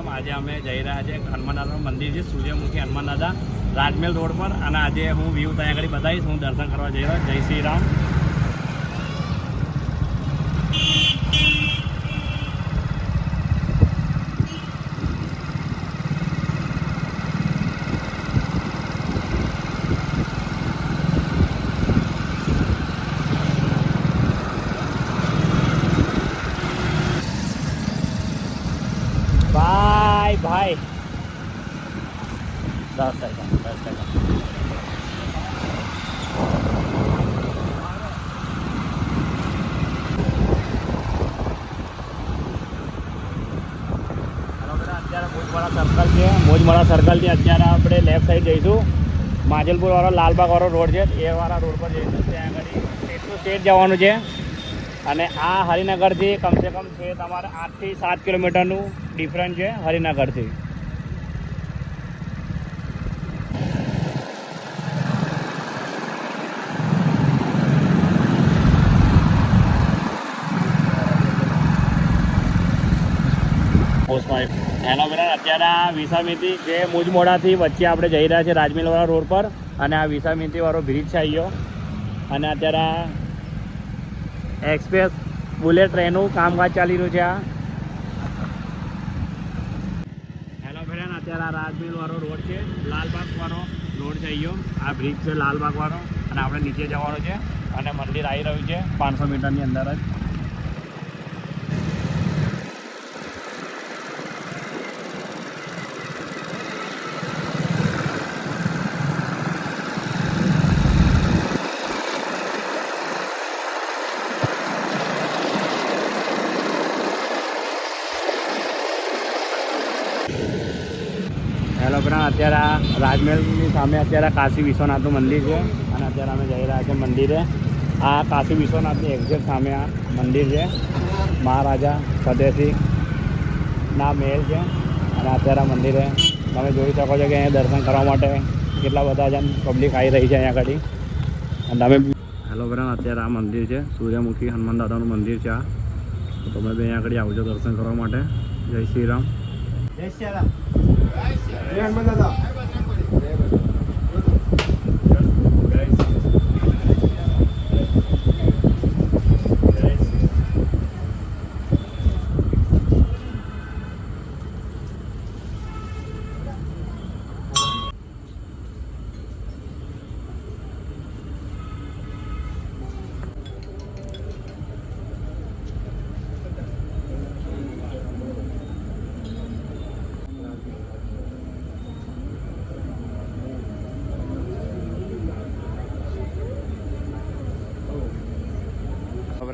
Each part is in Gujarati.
રામ આજે અમે જઈ રહ્યા છે હનુમાન મંદિર છે, સૂર્યમુખી હનુમાનદાદા રાજમહેલ રોડ પર. અને આજે હું વ્યૂ ત્યાં આગળ બતાવીશ. હું દર્શન કરવા જઈ રહ્યો જય શ્રી રામ. ભાઈ. દસ ટકા દસ સર્કલ છે. મોજવાડા સર્કલથી અત્યારે આપણે લેફ્ટ સાઈડ જઈશું. માજલપુર વાળો લાલબાગ વાળો રોડ છે એ વાળા રોડ પર જઈશું. ત્યાં આગળ સ્ટેટ ટુ સ્ટેટ જવાનું છે. અને આ હરિનગરથી કમસે કમ છે તમારે આઠથી સાત કિલોમીટરનું ડિફરન્સ છે હરિનગરથી હેલો બરાબર અત્યારે આ વિસામીથી જે મુજમોડાથી વચ્ચે આપણે જઈ રહ્યા છીએ રાજમિલવાળા રોડ પર અને આ વિસામિતિવાળો બ્રિજ છે આવ્યો અને અત્યારે આ એક્સપ્રેસ બુલેટ ટ્રેનનું કામકાજ ચાલી રહ્યું છે આ હેલો ફ્રેન્ડ અત્યારે આ રાજમહેલ વાળો રોડ છે લાલબાગ વાળો રોડ જઈ ગયો આ બ્રિજ છે લાલબાગ વાળો અને આપણે નીચે જવાનું છે અને મંદિર આવી રહ્યું છે પાંચસો મીટરની અંદર જ. હેલો અત્યારે આ રાજમહેલની સામે અત્યારે કાશી વિશ્વનાથનું મંદિર છે. અને અત્યારે અમે જઈ રહ્યા છીએ મંદિરે. આ કાશી વિશ્વનાથની એક્ઝેક્ટ સામે આ મંદિર છે. મહારાજા ફતેહસિંહ ના મહેલ છે. અને અત્યારે આ મંદિરે તમે જોઈ શકો છો કે અહીંયા દર્શન કરવા માટે કેટલા બધા જણ પબ્લિક આવી રહી છે અહીંયા આગળ. અને તમે હેલો બ્રાન અત્યારે આ મંદિર છે. સૂર્યમુખી હનુમાન દાદાનું મંદિર છે આ. તો તમે અહીંયા આગળ આવજો દર્શન કરવા માટે. જય શ્રી રામ. જય શ્રી રામ જય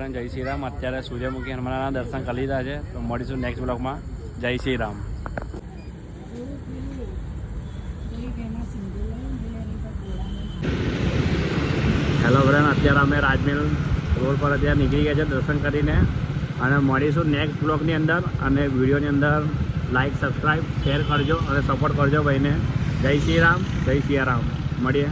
હનુમાન જય શ્રી રામ. અત્યારે સૂર્યમુખી હનુમાનના દર્શન કરી લીધા છે. તો મળીશું નેક્સ્ટ બ્લોગમાં જય શ્રી રામ. હેલો ફ્રેન્ડ અત્યારે અમે રાજમહેલ રોડ પર અત્યારે નીકળી ગયા છે દર્શન કરીને. અને મળીશું નેક્સ્ટ બ્લોગની અંદર. અને વિડીયોની અંદર લાઇક સબસ્ક્રાઈબ શેર કરજો અને સપોર્ટ કરજો ભાઈને. જય શ્રી રામ, જય શ્રી રામ. મળીએ.